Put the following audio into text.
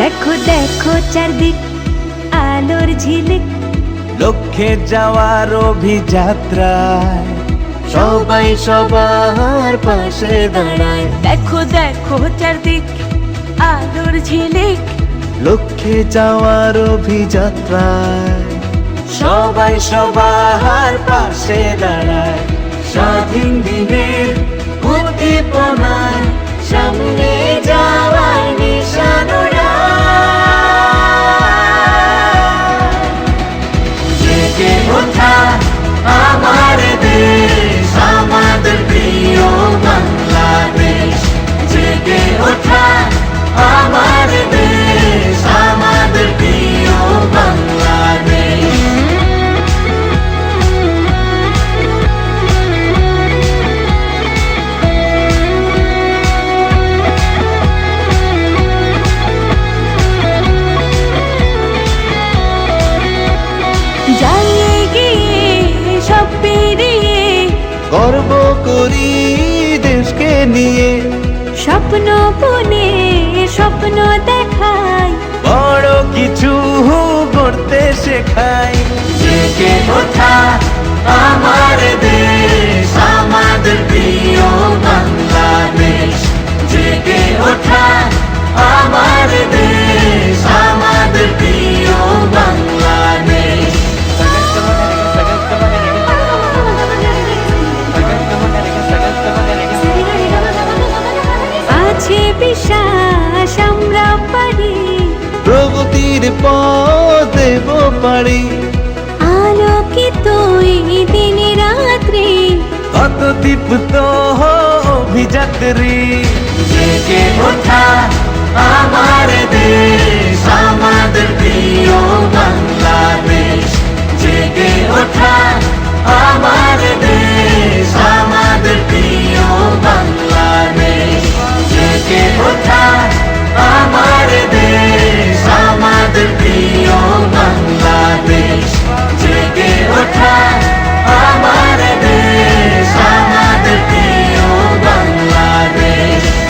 দেখো দেখো চারদিক আলোর ঝিলিক। লক্ষ্যে যাওয়ার অভিযাত্রায় সবাই সবার পাশে দাঁড়ায়। দেখো দেখো চারদিক আলোর ঝিলিক। লক্ষ্যে যাওয়ার অভিযাত্রায় সবাই সবার পাশে দাঁড়ায়। গর্ব করি দেশকে নিয়ে। স্বপ্ন বনে স্বপ্ন দেখাই। বড় কিছু করতে শেখাই। ওঠা আমার প্রগতির পথ দেব পারি আলোকিত এই দিন রাত্রি। কত দীপ্ত অভিযাত্রী। জেগে ওঠা